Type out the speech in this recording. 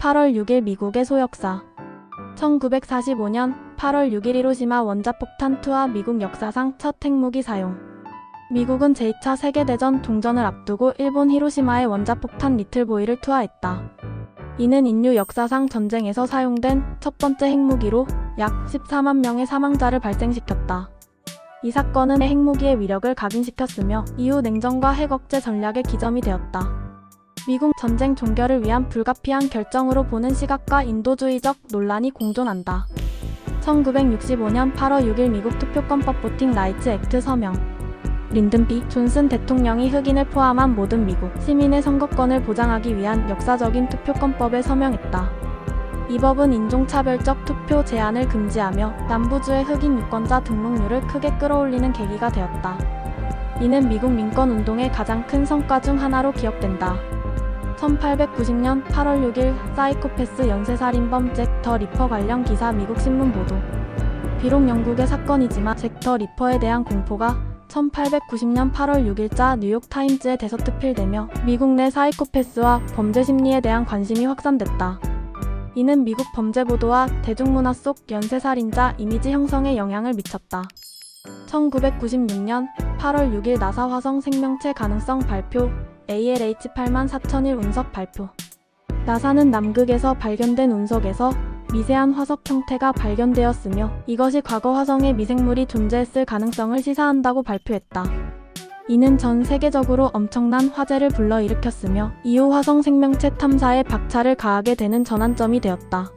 8월 6일 미국의 소역사 1945년 8월 6일 히로시마 원자폭탄 투하 미국 역사상 첫 핵무기 사용 미국은 제2차 세계대전 동전을 앞두고 일본 히로시마의 원자폭탄 리틀보이를 투하했다. 이는 인류 역사상 전쟁에서 사용된 첫 번째 핵무기로 약 14만 명의 사망자를 발생시켰다. 이 사건은 핵무기의 위력을 각인시켰으며 이후 냉전과 핵억제 전략의 기점이 되었다. 미국 전쟁 종결을 위한 불가피한 결정으로 보는 시각과 인도주의적 논란이 공존한다. 1965년 8월 6일 미국 투표권법 보팅 라이츠 액트 서명 린든 B. 존슨 대통령이 흑인을 포함한 모든 미국 시민의 선거권을 보장하기 위한 역사적인 투표권법에 서명했다. 이 법은 인종차별적 투표 제한을 금지하며 남부주의 흑인 유권자 등록률을 크게 끌어올리는 계기가 되었다. 이는 미국 민권운동의 가장 큰 성과 중 하나로 기억된다. 1890년 8월 6일 사이코패스 연쇄살인범 잭 더 리퍼 관련 기사 미국 신문 보도. 비록 영국의 사건이지만 잭 더 리퍼에 대한 공포가 1890년 8월 6일자 뉴욕타임즈에 대서특필되며 미국 내 사이코패스와 범죄 심리에 대한 관심이 확산됐다. 이는 미국 범죄 보도와 대중문화 속 연쇄살인자 이미지 형성에 영향을 미쳤다. 1996년 8월 6일 나사 화성 생명체 가능성 발표 ALH 8만 4001 운석 발표 나사는 남극에서 발견된 운석에서 미세한 화석 형태가 발견되었으며 이것이 과거 화성에 미생물이 존재했을 가능성을 시사한다고 발표했다. 이는 전 세계적으로 엄청난 화제를 불러일으켰으며 이후 화성 생명체 탐사에 박차를 가하게 되는 전환점이 되었다.